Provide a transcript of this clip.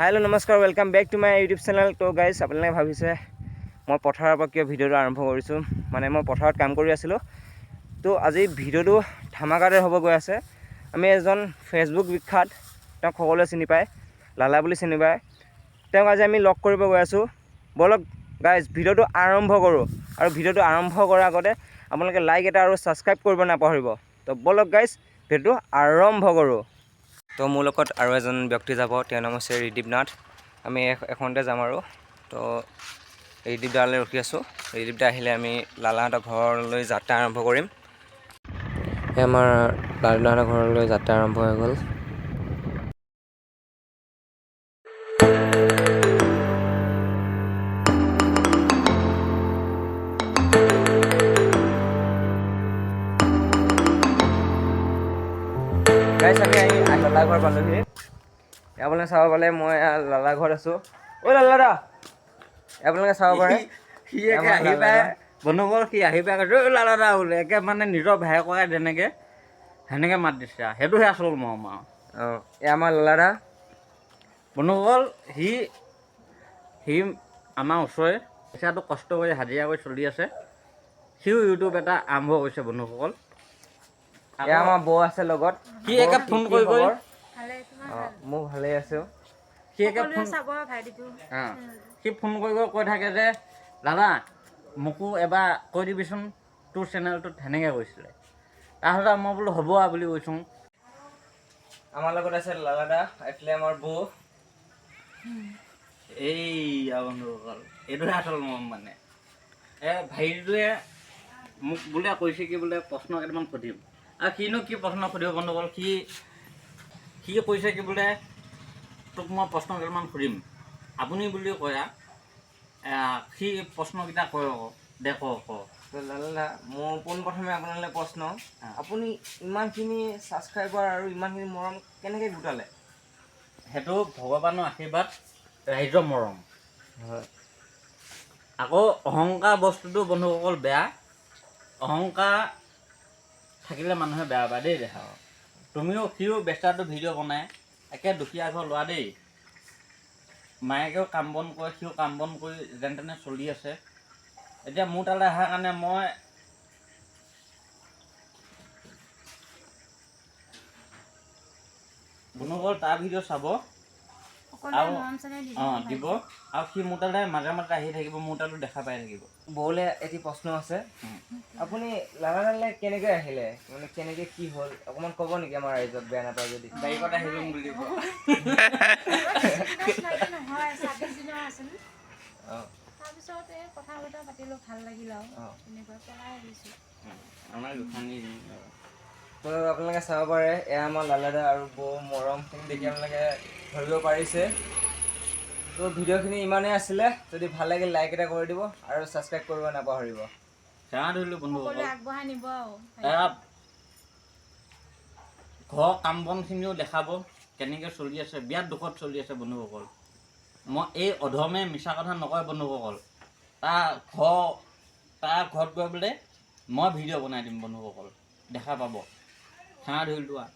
Hello' নমস্কাৰ welcome back to my YouTube channel ত' guys আপোনালোকে ভাবিছে মই পথাৰৰ পৰা কিয় ভিডিঅ'টো আৰম্ভ কৰিছোঁ? মানে মই পথাৰত কাম কৰি আছিলোঁ। ত' আজি ভিডিঅ'টো ধামাকাতে হ'ব গৈ আছে। আমি এজন ফেচবুক বিখ্যাত তেওঁক সকলোৱে চিনি পায় লালা বুলি চিনি পায়। তেওঁক আজি আমি লগ কৰিব গৈ আছোঁ। ব'লক গাইজ ভিডিঅ'টো আৰম্ভ কৰোঁ। আৰু ভিডিঅ'টো আৰম্ভ কৰাৰ আগতে আপোনালোকে লাইক এটা আৰু ছাবস্ক্ৰাইব কৰিব নাপাহৰিব। ত' ব'লক গাইজ ভিডিঅ'টো আৰম্ভ কৰোঁ। তো মোৰ লগত আৰু এজন ব্যক্তি যাব তেওঁৰ নাম হৈছে ৰিদীপ নাথ। আমি এখ- এখনতে যাম আৰু। তো ৰিদীপ দালৈ ৰখি আছোঁ। ৰিদীপ দা আহিলে আমি লালাহঁতৰ ঘৰলৈ যাত্ৰা আৰম্ভ কৰিম। এই আমাৰ লালাহঁতৰ ঘৰলৈ যাত্ৰা আৰম্ভ হৈ গ'ল। গাইছ আমি আহি আহি লালা ঘৰ পালোহি। আপোনালোকে চাব পালে মই লালা ঘৰত আছোঁ। ঐ লালা দা আপোনালোকে চাব পাৰে। সি আহি পাই দা। সি আহি পাই কৈছে "ঐ লালা দা বোলে একে মানে নিজৰ ভায়েককে যেনেকে সেনেকে মাত দিছে। সেইটোহে আচল মৰম। আৰু অঁ এই আমাৰ লালা দা। বন্ধুসকল সি সি আমাৰ ওচৰৰে। পইচাটো কষ্ট কৰি হাজিৰা কৰি চলি আছে। সিও ইউটিউব এটা আৰম্ভ কৰিছে বন্ধুসকল এয়া আমাৰ বৌ আছে লগত। সি একে ফোন কি কৰি কৰি ভালে ভালো? মোৰ ভালেই আছোঁ সি একে ফোন সি ফোন কৰি কৰি কৈ থাকে যে দাদা মোকো এবাৰ কৈ দিবিচোন তোৰ চেনেলটোত সেনেকৈ কৈছিলে। তাৰপিছত মই বোলো হ'ব আৰু বুলি কৈছোঁ। আমাৰ লগত আছে লালা দা এইফালে আমাৰ বৌ। এই বন্ধুসকল এইটোহে আচল মৰম মানে। এই ভাইটিটোৱে মোক বোলে কৈছে কি বোলে প্ৰশ্ন কেইটামান সুধিম। কিনো কি প্ৰশ্ন সুধিব বন্ধুসকল সি সি কৈছে কি বোলে? তোক মই প্ৰশ্ন কেইটামান সুধিম। আপুনি বুলি কয় সি প্ৰশ্নকেইটা কয় আকৌ দে ক ক তো লালা দা মোৰ পোনপ্ৰথমে আপোনালৈ প্ৰশ্ন। আপুনি ইমানখিনি ছাবস্ক্ৰাইবাৰ আৰু ইমানখিনি মৰম কেনেকৈ গোটালে? সেইটো ভগৱানৰ আশীৰ্বাদ ৰাইজৰ মৰম। হয়। আকৌ অহংকাৰ বস্তুটো বন্ধুসকল বেয়া। অহংকাৰ থাকিলে মানুহে বেয়া পায় দেই দেখা তুমিও সিও বেচাটো ভিডিঅ' বনাই, একে দুখীয়া ঘৰ লোৱা দেই। মায়েকেও কাম বন কৰে, সিও কাম বন কৰি যেনে তেনে চলি আছে। এতিয়া মোৰ তালৈ অহাৰ কাৰণে মই বন্ধুসকল তাৰ ভিডিঅ' চাব। আৰু- অঁ দিব। আৰু সি মোৰ তালৈ মাজে মাজে আহি থাকিব মোৰ তাতো দেখা পাই থাকিব। বৌলে এটি প্ৰশ্ন আছে। আপুনি লালাদালৈ কেনেকৈ আহিলে? মানে কেনেকৈ কি হ'ল? অকণমান ক'ব নেকি আমাৰ ৰাইজক বেয়া নাপায় যদি? বুলি নহয় ছাব্বিছ দিনৰ আছিল অঁ। তাৰপিছত এই কথা বতৰা পাতিলোঁ ভাল লাগিল আৰু। অঁ। তেনেকৈ পলাই আহিছোঁ। আমাৰ গোসানী তো আপোনালোকে চাব পাৰে এয়া আমাৰ লালাদা আৰু বৌ মৰমখিনি দেখি আপোনালোকে ধৰিব পাৰিছে। তো ভিডিঅ'খিনি ইমানেই আছিলে যদি ভাল লাগিল লাইক এটা কৰি দিব আৰু ছাবস্ক্ৰাইব কৰিব নাপাহৰিব। সেৱা ধৰিলোঁ বন্ধুসকল সকলোৱে আগবঢ়াই নিব আৰু। এয়া ঘৰৰ কাম বনখিনিও দেখাব কেনেকৈ চলি আছে বিৰাট দুখত চলি আছে বন্ধুসকল। মই এই অধমে মিছা কথা নকয় বন্ধুসকল। তাৰ ঘৰ তাৰ ঘৰত গৈ বোলে মই ভিডিঅ' বনাই দিম বন্ধুসকল দেখা পাব। हाँ ढूल हुआ।